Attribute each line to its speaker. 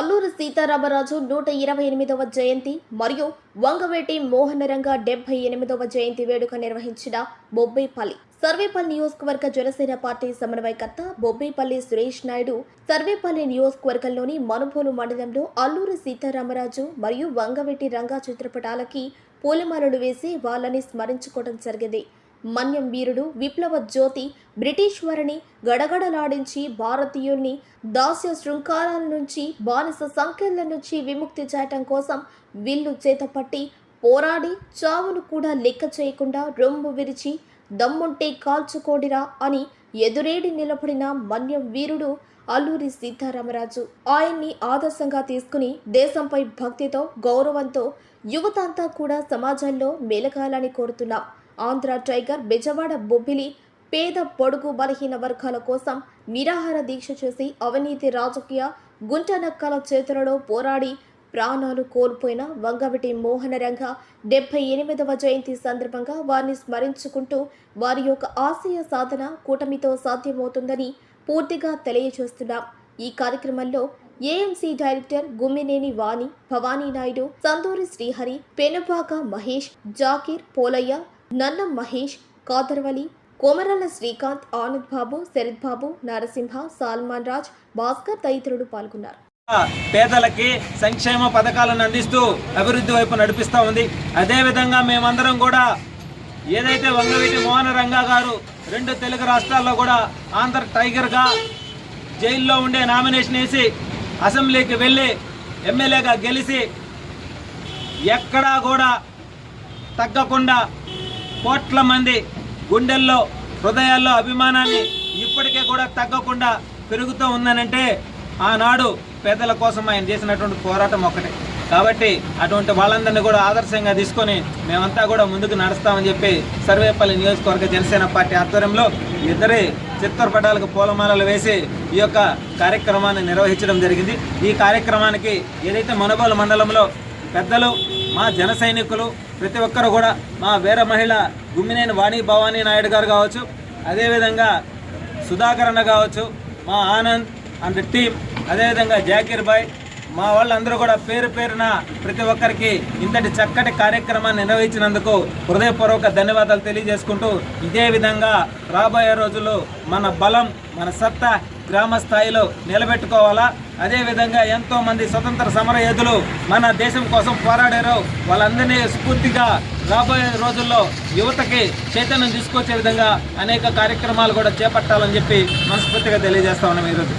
Speaker 1: అల్లూరి సీతారామరాజు నూట ఇరవై ఎనిమిదవ జయంతి మరియు వంగవేటి మోహనరంగ డెబ్బై ఎనిమిదవ జయంతి వేడుక నిర్వహించిన బొబ్బైపల్లి సర్వేపల్లి నియోజకవర్గ జనసేన పార్టీ సమన్వయకర్త బొబ్బేపల్లి సురేష్ నాయుడు సర్వేపల్లి నియోజకవర్గంలోని మనుబోలు మండలంలో అల్లూరి సీతారామరాజు మరియు వంగవేటి రంగా చిత్రపటాలకి పూలమాలలు వేసి వాళ్ళని స్మరించుకోవడం జరిగింది. మన్యం వీరుడు విప్లవ జ్యోతి బ్రిటిష్ వారిని గడగడలాడించి భారతీయుల్ని దాస్య శృంఖారాల నుంచి బానిస సంఖ్యల నుంచి విముక్తి చేయటం కోసం విల్లు చేతపట్టి పోరాడి చావును కూడా లెక్క చేయకుండా రొమ్ము విరిచి దమ్ముంటే కాల్చుకోడిరా అని ఎదురేడి నిలబడిన మన్యం వీరుడు అల్లూరి సీతారామరాజు ఆయన్ని ఆదర్శంగా తీసుకుని దేశంపై భక్తితో గౌరవంతో యువత అంతా కూడా సమాజంలో మెలగాలని కోరుతున్నాం ఆంధ్ర టైగర్ బెజవాడ బొబ్బిలి పేద పొడుగు బలహీన వర్గాల కోసం నిరాహార దీక్ష చేసి అవినీతి రాజకీయ గుంటనక్కల చేతులలో పోరాడి ప్రాణాలు కోల్పోయిన వంగవిటి మోహనరంగ డెబ్బై ఎనిమిదవ జయంతి సందర్భంగా వారిని స్మరించుకుంటూ వారి యొక్క ఆశయ సాధన కూటమితో సాధ్యమవుతుందని పూర్తిగా తెలియజేస్తున్నాం. ఈ కార్యక్రమంలో ఏఎంసీ డైరెక్టర్ గుమ్మినేని వాణి భవానీ నాయుడు సందూరి శ్రీహరి పెనుబాక మహేష్ జాకీర్ పోలయ్య నన్నం మహేష్ కాదర్వలి కోమరాల శ్రీకాంత్ ఆనంద్ బాబు శరత్ బాబు నరసింహ సాల్మాన్ రాజ్ భాస్కర్ తదితరులు పాల్గొన్నారు.
Speaker 2: పేదలకి సంక్షేమ పథకాలను అందిస్తూ అభివృద్ధి వైపు నడిపిస్తూ ఉంది. అదేవిధంగా మేమందరం కూడా ఏదైతే వంగవీటి మోహన రంగా గారు రెండు తెలుగు రాష్ట్రాల్లో కూడా ఆంధ్ర టైగర్గా జైల్లో ఉండే నామినేషన్ వేసి అసెంబ్లీకి వెళ్ళి ఎమ్మెల్యేగా గెలిచి ఎక్కడా కూడా తగ్గకుండా కోట్ల మంది గుండెల్లో హృదయాల్లో అభిమానాన్ని ఇప్పటికే కూడా తగ్గకుండా పెరుగుతూ ఉందనంటే ఆనాడు పేదల కోసం ఆయన చేసినటువంటి పోరాటం ఒకటే కాబట్టి అటువంటి వాళ్ళందరినీ కూడా ఆదర్శంగా తీసుకొని మేమంతా కూడా ముందుకు నడుస్తామని చెప్పి సర్వేపల్లి నియోజకవర్గ జనసేన పార్టీ ఆధ్వర్యంలో ఇద్దరి చిత్తూరుపటాలకు పూలమాలలు వేసి ఈ యొక్క కార్యక్రమాన్ని నిర్వహించడం జరిగింది. ఈ కార్యక్రమానికి ఏదైతే మనబోలు మండలంలో పెద్దలు మా జన సైనికులు ప్రతి ఒక్కరు కూడా మా వీర మహిళ గుమ్మినేని వాణి భవానీ నాయుడు గారు కావచ్చు అదేవిధంగా సుధాకర్ అన్న కావచ్చు మా ఆనంద్ అండ్ టీం అదేవిధంగా జాకీర్ బాయ్ మా వాళ్ళందరూ కూడా పేరు పేరున ప్రతి ఒక్కరికి ఇంతటి చక్కటి కార్యక్రమాన్ని నిర్వహించినందుకు హృదయపూర్వక ధన్యవాదాలు తెలియజేసుకుంటూ ఇదే విధంగా రాబోయే రోజుల్లో మన బలం మన సత్తా గ్రామ స్థాయిలో నిలబెట్టుకోవాలా? అదేవిధంగా ఎంతో మంది స్వతంత్ర సమర యోధులు మన దేశం కోసం పోరాడారు. వాళ్ళందరినీ స్ఫూర్తిగా రాబోయే రోజుల్లో యువతకి చైతన్యం తీసుకొచ్చే విధంగా అనేక కార్యక్రమాలు కూడా చేపట్టాలని చెప్పి మనస్ఫూర్తిగా తెలియజేస్తా ఉన్నాం ఈరోజు.